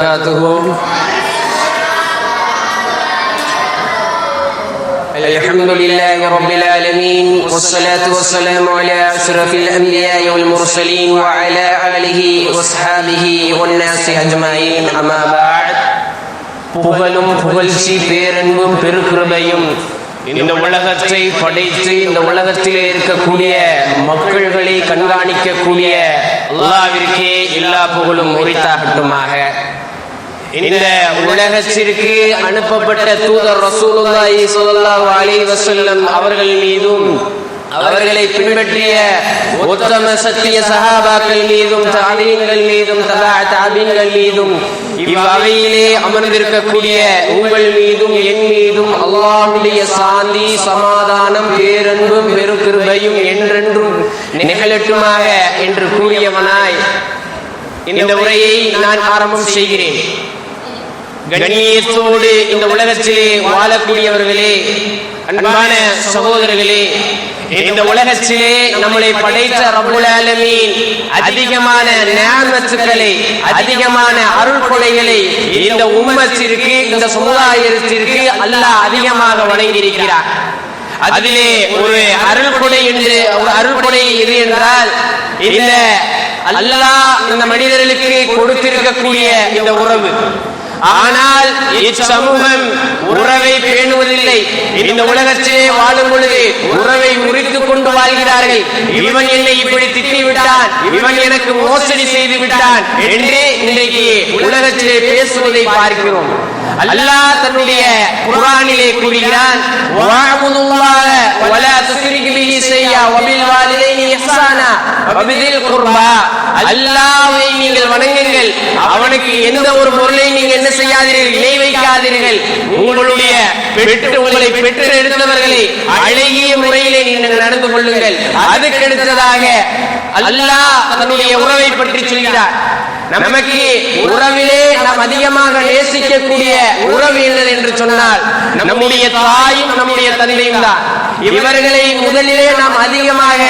وبركاته الحمد لله رب العالمين والصلاة والسلام على أشرف الأنبياء والمرسلين وعلى آله وأصحابه والناس أجمعين أما بعد புகழும் புகழ்ச்சி பேரன்பும் பெருகிருபையும் இந்த உலகத்தை படைத்து இந்த உலகத்திலே இருக்கக்கூடிய மக்கள்களை கண்காணிக்கக்கூடிய அல்லாவிற்கே எல்லா புகழும் உரித்தாகட்டுமாக இந்த உலகத்திற்கு அனுப்பப்பட்ட தூதர் ரசூலுல்லாஹி ஸல்லல்லாஹு அலைஹி வஸல்லம் அவர்கள் மீதும் அவர்களை பின்பற்றிய உத்தம சத்திய சஹாபாக்கள் மீதும் தாபீன்கள் மீதும் தலா தாபீன்கள் மீதும் இவ்வகையிலே அமர்ந்திருக்கக்கூடிய உங்கள் மீதும் என் மீதும் அல்லாஹுடைய சாந்தி சமாதானம் பேரன்பும் பெருக்கிருபையும் என்றென்றும் நிகழட்டுமாக என்று கூறியவனாய். இந்த உரையை நான் ஆரம்பம் செய்கிறேன். கண்ணியத்தோடு இந்த உலகத்திலே வாழக்கூடியவர்களே அன்பான சகோதரர்களே இந்த உலகத்திலே நம்மளை படைத்த ரபுலாலமீன் அதிகமான நியாமத்துக்களை அதிகமான அருள் கொலைகளை இந்த உம்மத்திற்கு இந்த சமுதாயத்திற்கு அல்லாஹ் அதிகமாக வழங்கியிருக்கிறார். அதிலே ஒரு அருள் கொடை என்று ஒரு அருள் கொடை எது என்றால் இந்த அல்லாஹ் இந்த மனிதர்களுக்கு கொடுத்திருக்கக்கூடிய இந்த உறவு. ஆனால் இச்சமூகம் உறவை பேணுவதில்லை. இந்த உலகத்திலே வாழும் பொழுது உறவை முறித்துக் கொண்டு வாழ்கிறார்கள். இவன் என்னை இப்படி திட்டி விட்டான் இவன் எனக்கு மோசடி செய்து விட்டான் என்றே இன்றைக்கு உலகத்திலே பேசுவதை பார்க்கிறோம். அல்லாஹ் தன்னுடைய குரானிலே கூறுகிறான் செய்யா வலா துஷ்ரிகு இஹ்சானா வபிதில் குர்பா. அல்லாஹ்வை நீங்கள் வணங்குங்கள். அவனுக்கு எந்த ஒரு பொருளை நீங்க என்ன செய்யாதீர்கள் இணை வைக்காதீர்கள். உங்களுடைய பெற்று உங்களை பெற்று எடுத்தவர்களை அழகிய முறையிலே நீங்கள் நடந்து கொள்ளுங்கள். அதுக்கு அடுத்ததாக அல்லாஹ் தன்னுடைய உறவை பற்றி சொல்கிறார். நமக்கு உறவிலே நாம் அதிகமாக நேசிக்கக்கூடிய உறவு என்று சொன்னால் நம்முடைய தாயும் நம்முடைய தந்தையும் தான். இவர்களை முதலிலே நாம் அதிகமாக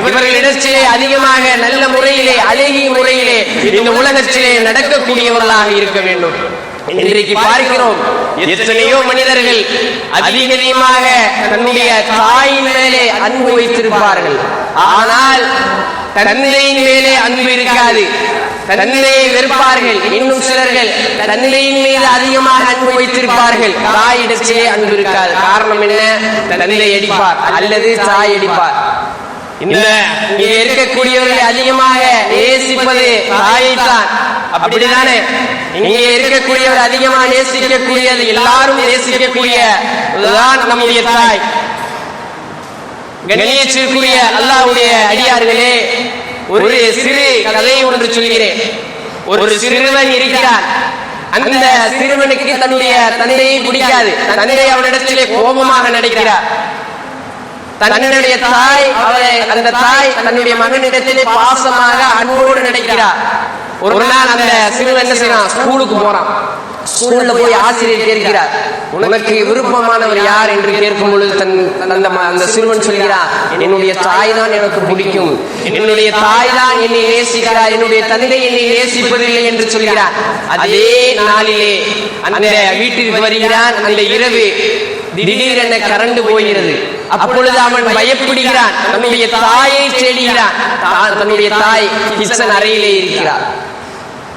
இவர்களிடத்திலே அதிகமாக நல்ல முறையிலே அழகிய முறையிலே இந்த உலகத்திலே நடக்கக்கூடியவர்களாக இருக்க வேண்டும். இன்றைக்கு பார்க்கிறோம் எத்தனையோ மனிதர்கள் அதிக அதிகமாக தன்னுடைய தாயின் மேலே அன்பு வைத்திருப்பார்கள். ஆனால் தந்தையின் மேலே அன்பு இருக்காது. தன்னிலையை வெறுப்பார்கள். இன்னும் சிலர்கள் தன்னிலையின் மீது அதிகமாக அன்பு வைத்திருப்பார்கள். தாயிடத்திலே அன்பு இருக்காது. காரணம் என்ன? தன்னிலை அடிப்பார். அல்லது தாய் அடிப்பார். இந்த இங்க இருக்கக்கூடியவர்களை அதிகமாக நேசிப்பது தாயைத்தான். அப்படிதானே இங்கே இருக்கக்கூடியவர் அதிகமாக நேசிக்கக்கூடியது எல்லாரும் நேசிக்கக்கூடிய நம்முடைய தாய். கணேசிற்குரிய அல்லாவுடைய அடியார்களே ஒரு சிறு கதை ஒன்று சொல்கிறேன். ஒரு சிறுவன் இருக்கிறான். அந்த சிறுவனுக்கு தன்னுடைய தந்தையை பிடிக்காது. தந்தை அவனிடத்திலே கோபமாக நடக்கிறார். தன்னுடைய தாய் அவரை அந்த தாய் தன்னுடைய மகனிடத்திலே பாசமாக அன்போடு நினைக்கிறார் ஒரு நாள் அந்த சிறுவன் என்ன செய்யறான்? ஸ்கூலுக்கு போறான். ஸ்கூல்ல போய் ஆசிரியர் கேட்கிறார். உனக்கு விருப்பமானவர் யார் என்று கேட்கும் பொழுது தன் அந்த அந்த சிறுவன் சொல்கிறான் என்னுடைய தாய் தான் எனக்கு பிடிக்கும். என்னுடைய தாய் தான் என்னை நேசிக்கிறார். என்னுடைய தந்தை என்னை நேசிப்பதில்லை என்று சொல்கிறார். அதே நாளிலே அந்த வீட்டிற்கு வருகிறான். அந்த இரவு திடீரென கரண்டு போகிறது. அப்பொழுது அவன் பயப்படுகிறான். தன்னுடைய தாயை தேடுகிறான். தன்னுடைய தாய் கிச்சன் அறையிலே இருக்கிறார்.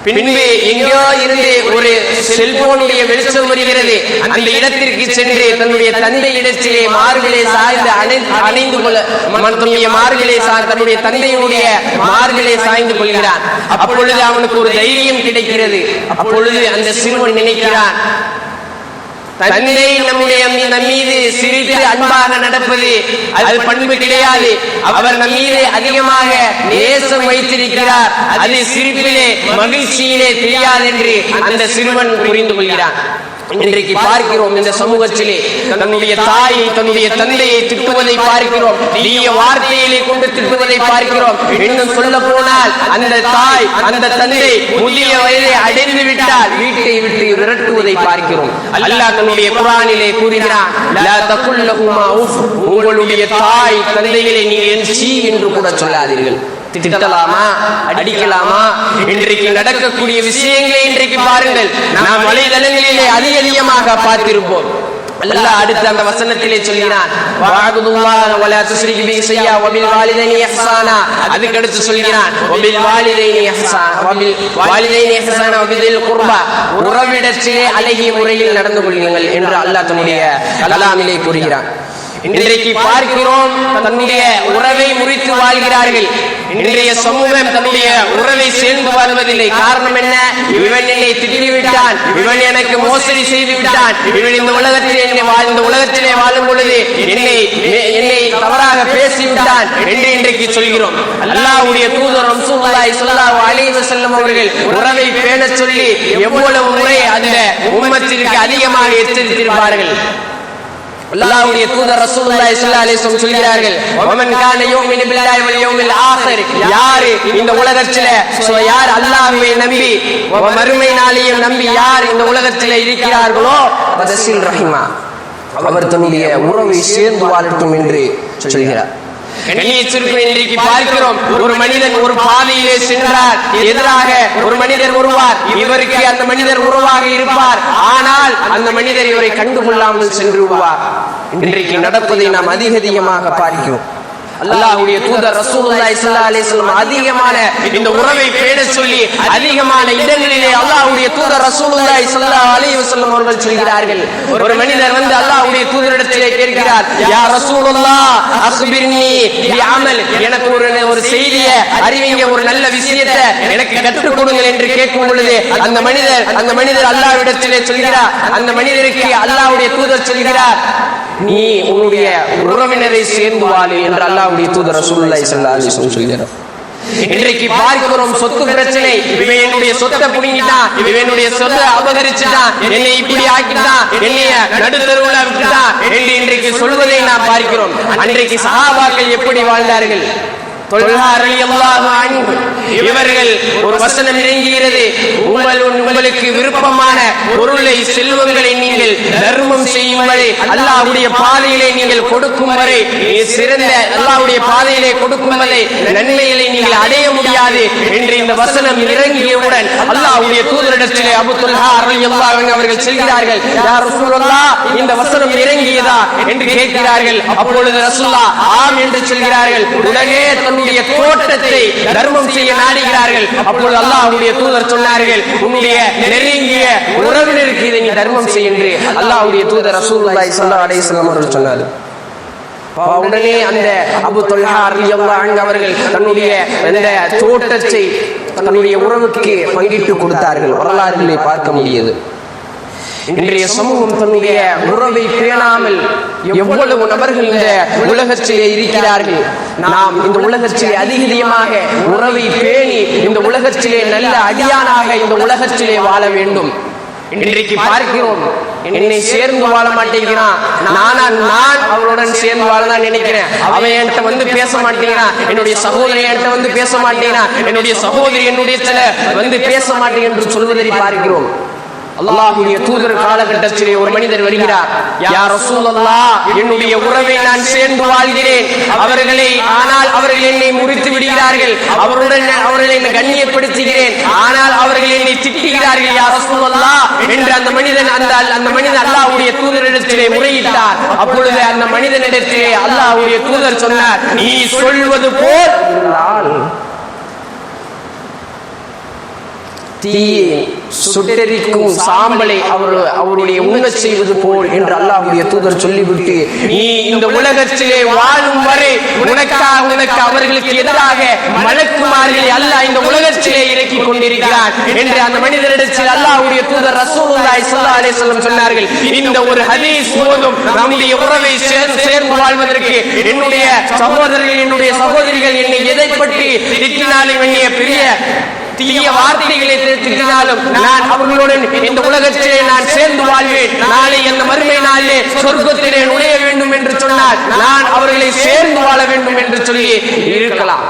பின்பு எங்கோ இருந்து ஒரு செல்போனுடைய வெளிச்சம் வருகிறது. அந்த இடத்திற்கு சென்று தன்னுடைய தந்தை இடத்திலே மார்பிலே சாய்ந்து அணை- அணைந்து கொள்ள தன்னுடைய மார்களை சார் தன்னுடைய தந்தையுடைய மார்களை சாய்ந்து கொள்கிறான். அப்பொழுது அவனுக்கு ஒரு தைரியம் கிடைக்கிறது. அப்பொழுது அந்த சிறுவன் நினைக்கிறான் தந்தை நம்முடைய நம் மீது சிரித்து அன்பாக நடப்பது அது பண்பு கிடையாது. அவர் நம் மீது அதிகமாக நேசம் வைத்திருக்கிறார். அது சிரிப்பிலே மகிழ்ச்சியிலே தெரியாது என்று அந்த சிறுவன் புரிந்து கொள்கிறான். இன்றைக்கு பார்க்கிறோம் இந்த சமூகத்திலே. தன்னுடைய தாயை தன்னுடைய தந்தையை திட்டுவதை பார்க்கிறோம். தீய வார்த்தையிலே கொண்டு திட்டுவதை பார்க்கிறோம். இன்னும் சொல்ல போனால் அந்த தாய் அந்த தந்தை முதிய வயதை அடைந்து விட்டால் வீட்டை விட்டு விரட்டுவதை பார்க்கிறோம். அல்லாஹ் தன்னுடைய குரானிலே கூறுகிறான் உங்களுடைய தாய் தந்தையிலே நீ என் சி என்று கூட சொல்லாதீர்கள். திட்டலாமா? அடிக்கலாமா? இன்றைக்கு நடக்கக்கூடிய விஷயங்களை இன்றைக்கு பாருங்கள். நாம் வலைதளங்களிலே அதிக அதிகமாக பார்த்திருப்போம். அல்லாஹ் அடுத்து அந்த வசனத்திலே சொல்கிறான். வஅபுதுல்லாஹ வலா துஸ்ரிகு பிஹி ஷையா வபில் வாலிதைனி இஹ்சானா. அதுக்கு அடுத்து சொல்கிறான். வபில் வாலிதைனி இஹ்சானா வபில் வாலிதைனி இஹ்சானா வபிதில் குர்பா. உறவிடத்திலே அழகிய முறையில் நடந்து கொள்ளுங்கள் என்று அல்லாஹ் தன்னுடைய கலாமிலே கூறுகிறான். இன்றைக்கு பார்க்கிறோம் தன்னுடைய உறவை முறித்து வாழ்கிறார்கள். இன்றைய சமூகம் தன்னுடைய உறவை சேர்ந்து வாழ்வதில்லை. காரணம் என்ன? இவன் என்னை திட்டி விட்டான் இவன் எனக்கு மோசடி செய்து விட்டான் இவன் இந்த உலகத்திலே என்னை வாழ் இந்த உலகத்திலே வாழும் பொழுது என்னை என்னை தவறாக பேசிவிட்டான் என்று இன்றைக்கு சொல்கிறோம். அல்லாஹ்வுடைய தூதர் ரசூலுல்லாஹி ஸல்லல்லாஹு அலைஹி வஸல்லம் அவர்கள் உறவை பேண சொல்லி எவ்வளவு முறை அந்த உம்மத்திற்கு அதிகமாக எச்சரித்திருப்பார்கள். அல்லாஹ்வுடைய தூதர் ரசூலுல்லாஹி ஸல்லல்லாஹு அலைஹி வஸல்லம் சொல்கிறார்கள் வமன் கான யூமினு பில்லாஹி வல் யௌமில் ஆகிர் யார் இந்த உலகத்திலே சோ யார் அல்லாஹ்வை நம்பி மறுமை நாளையும் நம்பி யார் இந்த உலகத்திலே இருக்கிறார்களோ வதசில் ரஹிமா அவர் தன்னுடைய உறவை சேர்ந்து வாழட்டும் என்று சொல்கிறார் கண்ணியத்திற்கு இன்றைக்கு பார்க்கிறோம். ஒரு மனிதன் ஒரு பாதையிலே சென்றார் எதிராக ஒரு மனிதர் வருவார். இவருக்கு அந்த மனிதர் உருவாக இருப்பார். ஆனால் அந்த மனிதர் இவரை கண்டுகொள்ளாமல் சென்று விடுவார். இன்றைக்கு நடப்பதை நாம் அதிக அதிகமாக பார்க்கிறோம். அல்லாஹ்வுடைய தூதர் ரசூலுல்லாஹி ஸல்லல்லாஹு அலைஹி வஸல்லம் அதிகமான இந்த உறவை பேணச் சொல்லி அதிகமான இடங்களிலே அல்லாஹ்வுடைய தூதர் ரசூலுல்லாஹி ஸல்லல்லாஹு அலைஹி வஸல்லம் அவர்கள் சொல்கிறார்கள். ஒரு மனிதர் வந்து அல்லாஹ்வுடைய தூதரிடத்திலே கேட்கிறார் யா ரசூலுல்லாஹ் அக்பிர்னி பிஅமல் எனக்கு ஒரு ஒரு செய்தியை அறிவிங்க ஒரு நல்ல விஷயத்தை எனக்கு கற்றுக் கொடுங்கள் என்று கேட்கும் பொழுது அந்த மனிதர் அந்த மனிதர் அல்லாஹ்விடத்திலே சொல்கிறார் அந்த மனிதருக்கு அல்லாஹ்வுடைய தூதர் சொல்கிறார் நீ உன்னுடைய உறவினரை சேர்ந்து வாழு என்று அல்லாவுடைய தூதர் ரசூலுல்லாஹி ஸல்லல்லாஹு அலைஹி வஸல்லம் சொல்கிறார். இன்றைக்கு பார்க்கிறோம் சொத்து பிரச்சனை. இவன் என்னுடைய சொத்தை புடுங்கிட்டான். இவன் என்னுடைய சொத்தை அபகரிச்சுட்டான். என்னை இப்படி ஆக்கிட்டான். என்னைய நடுத்தருவுல விட்டுட்டான் என்று இன்றைக்கு சொல்வதை நாம் பார்க்கிறோம். அன்றைக்கு சஹாபாக்கள் எப்படி வாழ்ந்தார்கள்? இவர்கள் ஒரு வசனம் இறங்குகிறது. உங்கள் உங்களுக்கு விருப்பமான பொருளை செல்வங்களை நீங்கள் தர்மம் செய்யும் வரை அல்லாஹ்வுடைய பாதையிலே நீங்கள் கொடுக்கும் வரை சிறந்த அல்லாஹ்வுடைய பாதையிலே கொடுக்கும் வரை நன்மைகளை நீங்கள் அடைய முடியாது என்று இந்த வசனம் இறங்கியவுடன் அல்லாஹ்வுடைய தூதரிடத்திலே அபு ரலியல்லாஹு அன்ஹு அவர்கள் செல்கிறார்கள் யா ரசூலுல்லாஹ் இந்த வசனம் இறங்கியதா? என்று கேட்கிறார்கள். அப்பொழுது ரசூலுல்லாஹ் ஆம் என்று சொல்கிறார்கள். உடனே தன்னுடைய தோட்டத்தை தர்மம் செய்ய நாடுகிறார்கள். அப்பொழுது அல்லாஹ்வுடைய தூதர் சொன்னார்கள் உன்னுடைய நெருங்கிய உறவினருக்கு இதை நீ தர்மம் செய் என்று அல்லாஹ்வுடைய தூதர் ரசூலுல்லாஹி ஸல்லல்லாஹு அலைஹி வஸல்லம் அவர்கள் சொன்னார் உடனே அந்த அபு தொல்ஹா ரலியல்லாஹு அன்ஹு அவர்கள் தன்னுடைய அந்த தோட்டத்தை தன்னுடைய உறவுக்கு பங்கிட்டு கொடுத்தார்கள். வரலாறுகளை பார்க்க முடியுது. இன்றைய சமூகம் தன்னுடைய உறவை பேணாமல் எவ்வளவு நபர்கள் இந்த உலகத்திலே இருக்கிறார்கள். நாம் இந்த உலகத்திலே அதிக அதிகமாக உறவை பேணி இந்த உலகத்திலே நல்ல அடியானாக இந்த உலகத்திலே வாழ வேண்டும். இன்றைக்கு பார்க்கிறோம். என்னை சேர்ந்து வாழ மாட்டேங்கிறான். நானா நான் அவருடன் சேர்ந்து வாழலாம் நினைக்கிறேன். அவன் என்கிட்ட வந்து பேச மாட்டேங்கிறான். என்னுடைய சகோதரி என்கிட்ட வந்து பேச மாட்டேங்கிறான். என்னுடைய சகோதரி என்னுடைய வந்து பேச மாட்டேன் என்று சொல்வதை பார்க்கிறோம். அல்லாஹ்வுடைய தூதர் காலகட்டத்திலே ஒரு மனிதர் வருகிறார். யா ரசூலல்லாஹ் என்னுடைய உறவை நான் சேர்ந்து வாழ்கிறேன். அவர்களை ஆனால் அவர்கள் என்னை முறித்து விடுகிறார்கள் அவருடன் அவர்களை கண்ணியப்படுத்துகிறேன். ஆனால் அவர்கள் என்னை திட்டுகிறார்கள் யா ரசூலல்லாஹ் என்று அந்த மனிதன் அந்த அந்த மனிதன் அல்லாஹ்வுடைய தூதரிடத்திலே முறையிட்டார். அப்பொழுது அந்த மனிதனிடத்திலே அல்லாஹ்வுடைய தூதர் சொன்னார் நீ சொல்வது போல் தீயை சுட்டெரிக்கும் சாம்பலை அவர் அவருடைய உண்ணச் செய்வது போல் என்று அல்லாஹுடைய தூதர் சொல்லிவிட்டு நீ இந்த உலகத்திலே வாழும் வரை உனக்காக உனக்கு அவர்களுக்கு எதிராக மலக்குமார்களை அல்லாஹ் இந்த உலகத்திலே இறக்கி கொண்டிருக்கிறார் என்று அந்த மனிதரிடத்தில் அல்லாஹுடைய தூதர் ரசூலுல்லாஹி ஸல்லல்லாஹு அலைஹி வஸல்லம் சொன்னார்கள். இந்த ஒரு ஹதீஸ் போதும் நம்முடைய உறவை சேர்ந்து சேர்ந்து வாழ்வதற்கு என்னுடைய சகோதரர்கள் என்னுடைய சகோதரிகள் என்னை எதை பற்றி திட்டினாலும் என்னைய பெரிய தீய வார்த்தைகளை திட்டினாலும் நான் அவர்களுடன் இந்த உலகத்திலே நான் சேர்ந்து வாழ்வேன். நாளை அந்த மறுமை நாளிலே சொர்க்கத்திலே நுழைய வேண்டும் என்று சொன்னால் நான் அவர்களை சேர்ந்து வாழ வேண்டும் என்று சொல்லி இருக்கலாம்.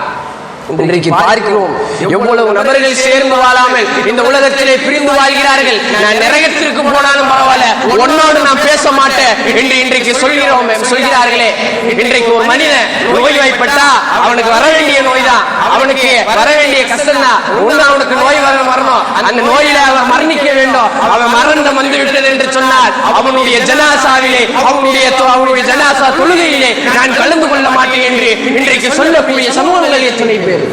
இன்றைக்கு பார்க்கிறோம். எவ்வளவு நபர்கள் சேர்ந்து வாழாமல் இந்த உலகத்திலே பிரிந்து வாழ்கிறார்கள். நான் நிறையத்திற்கு போனாலும் பரவாயில்ல. உன்னோடு நான் பேச மாட்டேன் என்று இன்றைக்கு சொல்கிறோம் சொல்கிறார்களே. இன்றைக்கு ஒரு மனிதன் நோய்வாய்ப்பட்டா அவனுக்கு வர வேண்டிய நோய் தான் அவனுக்கு வர வேண்டிய கஷ்டம் தான் ஒண்ணு அவனுக்கு நோய் வர வரணும் அந்த நோயில அவன் மரணிக்க வேண்டும். அவன் மரணம் வந்து விட்டது சொன்னார் அவனுடைய ஜனாசாவிலே அவனுடைய அவனுடைய ஜனாசா தொழுகையிலே நான் கலந்து கொள்ள மாட்டேன் என்று இன்றைக்கு சொல்லக்கூடிய சமூகங்கள் எத்தனை பேர்.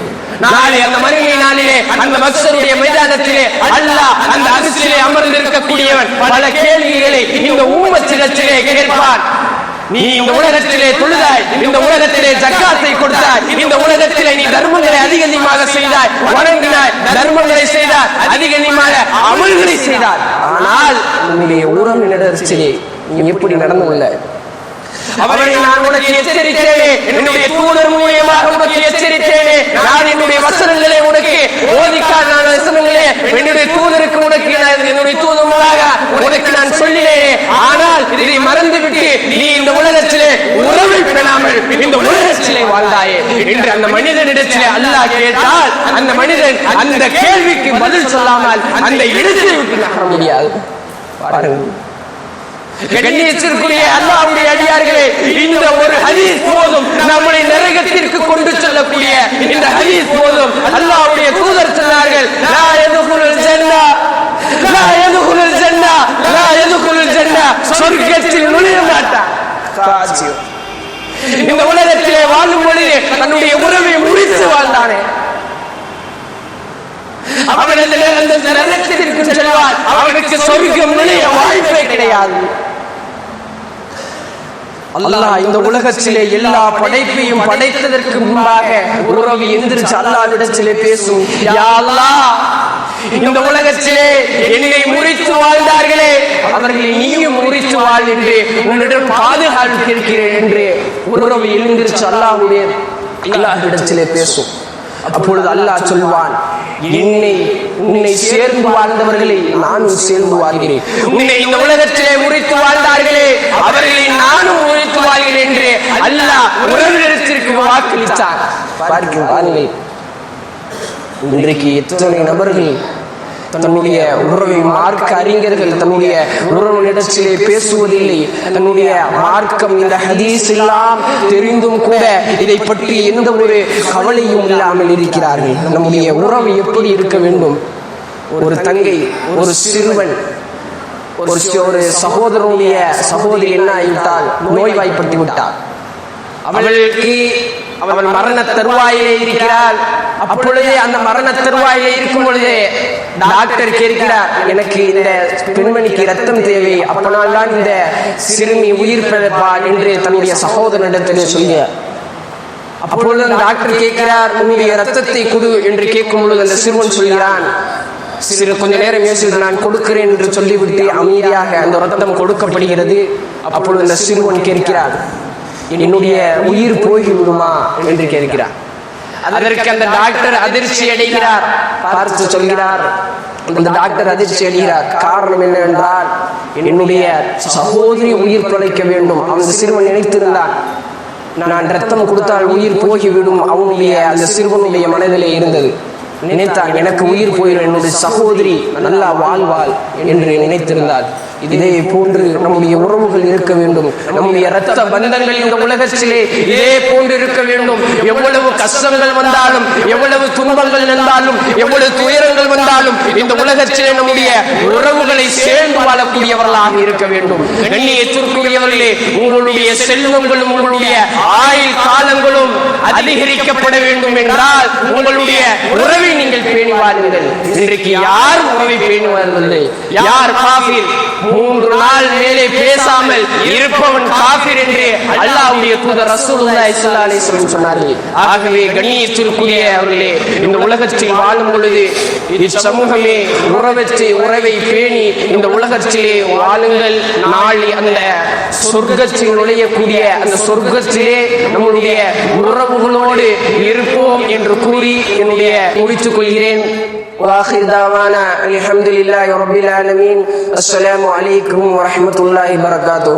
நாளை அந்த மறுமை நாளிலே அந்த மக்சருடைய மைதானத்திலே அல்லாஹ் அந்த அரிசிலே அமர்ந்திருக்கக்கூடியவன் பல கேள்விகளை இந்த ஊமச்சிடத்திலே கேட்பான். நீ இந்த உலகத்திலே தொழுதாய் இந்த உலகத்திலே ஜக்காத்தை கொடுத்தாய் இந்த உலகத்திலே நீ தர்மங்களை அதிக அதிகமாக செய்தாய் வணங்கினாய் தர்மங்களை செய்தாய் அதிக அதிகமாக அமல்களை செய்தார். ஆனால் உன்னுடைய உறவினரிடத்திலே நீ எப்படி நடந்து கொள்ள? அவரை நான் உனக்கு எச்சரித்தேனே. என்னுடைய தூதர் மூலியமாக உனக்கு எச்சரித்தேனே. நான் என்னுடைய வசனங்களை உனக்கு ஓதிக்காத நான் வசனங்களே. என்னுடைய தூதருக்கு உனக்கு என்னுடைய தூதர் மூலமாக உனக்கு நான் சொல்லினேனே. ஆனால் இதை மறந்துவிட்டு நீ இந்த உலகத்திலே உறவை பெறாமல் இந்த உலகத்திலே வாழ்ந்தாயே என்று அந்த மனிதனிடத்திலே அல்லாஹ் கேட்டால் அந்த மனிதன் அந்த கேள்விக்கு பதில் சொல்லாமல் அந்த இடத்தை விட்டு நகர முடியாது. பாருங்கள். கண்ணியத்திற்குரிய அல்லாவுடைய அடியார்களே இந்த ஒரு ஹதீஸ் போதும் நம்மளை நரகத்திற்கு கொண்டு செல்லக்கூடிய இந்த ஹதீஸ் போதும் அல்லாவுடைய தூதர் சொன்னார்கள் லா யதுகுலுல் ஜன்னா லா யதுகுலுல் ஜன்னா லா யதுகுலுல் ஜன்னா. சொர்க்கத்தில் நுழைய மாட்டான். இந்த உலகத்திலே வாழும் பொழுது தன்னுடைய உறவை முறித்து வாழ்ந்தானே. அவன் அந்த நரகத்திற்கு செல்வான். அவனுக்கு சொர்க்கம் நுழைய வாய்ப்பே கிடையாது. அல்லாஹ் இந்த உலகத்திலே எல்லா படைப்பையும் படைத்ததற்கு முன்பாக உறவு எந்திரிச்சு அல்லாவிடத்திலே பேசும். இந்த உலகத்திலே என்னை முறித்து வாழ்ந்தார்களே அவர்களை நீயும் முறித்து வாழ் என்று உன்னிடம் பாதுகாப்பு கேட்கிறேன் என்று உறவு எழுந்திருச்சு அல்லாஹ்வுடைய அல்லாஹ்விடத்திலே பேசும். அப்பொழுது அல்லாஹ் சொல்வான் என்னை உன்னை சேர்ந்து வாழ்ந்தவர்களை நானும் சேர்ந்து வாழ்கிறேன். உன்னை இந்த உலகத்திலே உரித்து வாழ்ந்தார்களே அவர்களை நானும் உரித்து வாழ்கிறேன் என்று அல்லாஹ் உறவினத்திற்கு வாக்களித்தார். பார்க்கிறேன் இன்றைக்கு எத்தனை நபர்கள் தன்னுடைய உறவை மார்க்க அறிஞர்கள் தன்னுடைய உறவினிடத்திலே பேசுவதில்லை தன்னுடைய மார்க்கம் இந்த ஹதீஸ் எல்லாம் தெரிந்தும் கூட இதை பற்றி எந்த ஒரு கவலையும் இல்லாமல் இருக்கிறார்கள். நம்முடைய உறவு எப்படி இருக்க வேண்டும்? ஒரு தங்கை ஒரு சிறுவன் ஒரு ஒரு சகோதரனுடைய சகோதரி என்ன ஆகிவிட்டால் நோய்வாய்ப்பட்டு விட்டார். அவளுக்கு அவள் மரண தருவாயிலே இருக்கிறாள். அப்பொழுதே அந்த மரண தருவாயிலே இருக்கும் பொழுதே டாக்டர் கேட்கிறார் எனக்கு இந்த பெண்மணிக்கு ரத்தம் தேவை. அப்பனால் தான் இந்த சிறுமி உயிர் பிழைப்பாள் என்று தன்னுடைய சகோதரனிடத்தில் சொல்லிய அப்பொழுது அந்த டாக்டர் கேட்கிறார் உன்னுடைய ரத்தத்தை கொடு என்று கேட்கும் பொழுது அந்த சிறுவன் சொல்கிறான் சிறு கொஞ்ச நேரம் யோசித்து நான் கொடுக்கிறேன் என்று சொல்லிவிட்டு அமைதியாக அந்த ரத்தம் கொடுக்கப்படுகிறது. அப்பொழுது அந்த சிறுவன் கேட்கிறார் என்னுடைய உயிர் போய்விடுமா என்று கேட்கிறார். அதற்கு அந்த டாக்டர் அதிர்ச்சி அடைகிறார். பார்த்து சொல்கிறார். அந்த டாக்டர் அதிர்ச்சி அடைகிறார். காரணம் என்னவென்றால் என்னுடைய சகோதரி உயிர் பிழைக்க வேண்டும். அந்த சிறுவன் நினைத்திருந்தான். நான் ரத்தம் கொடுத்தால் உயிர் போகிவிடும். அவனுடைய அந்த சிறுவனுடைய மனதிலே இருந்தது. நினைத்தால் எனக்கு உயிர் போயிடும் என்னுடைய சகோதரி நல்லா வாழ்வாள் என்று நினைத்திருந்தாள் இதே போன்று நம்முடைய உறவுகள் இருக்க வேண்டும். நம்முடைய ரத்த பந்தங்கள் இந்த உலகத்திலே இதே போன்று இருக்க வேண்டும். எவ்வளவு கஷ்டங்கள் வந்தாலும் எவ்வளவு துன்பங்கள் வந்தாலும் எவ்வளவு துயரங்கள் வந்தாலும் இந்த உலகத்திலே நம்முடைய உறவுகளை சேர்ந்து வாழக்கூடியவர்களாக இருக்க வேண்டும். கண்ணியத்திற்குரியவர்களே உங்களுடைய செல்வங்களும் உங்களுடைய ஆயுள் காலங்களும் அதிகரிக்கப்பட வேண்டும் என்றால் உங்களுடைய உறவை நீங்கள் பேணி வாருங்கள் இன்றைக்கு யார் உறவை பேணி வாழ்வதில்லை யார் காபீர் மூன்று நாள் மேலே பேசாமல் இருப்பவன் காபீர் என்று அல்லாஹ்வுடைய தூதர் ரசூலுல்லாஹி ஸல்லல்லாஹு அலைஹி வஸல்லம் சொன்னார்கள். ஆகவே கண்ணியத்திற்குரிய அவர்களே இந்த உலகத்தில் வாழும் பொழுது இச்சமூகமே உறவற்றை உறவை பேணி இந்த உலகத்திலே வாழுங்கள் நாளை அந்த சொர்க்கத்தில் நுழையக்கூடிய அந்த சொர்க்கத்திலே நம்முடைய உறவுகளோடு இருப்போம் என்று கூறி என்னுடைய முடித்துக் கொள்கிறேன் واخر دعوانا الحمد لله رب العالمين السلام عليكم ورحمه الله وبركاته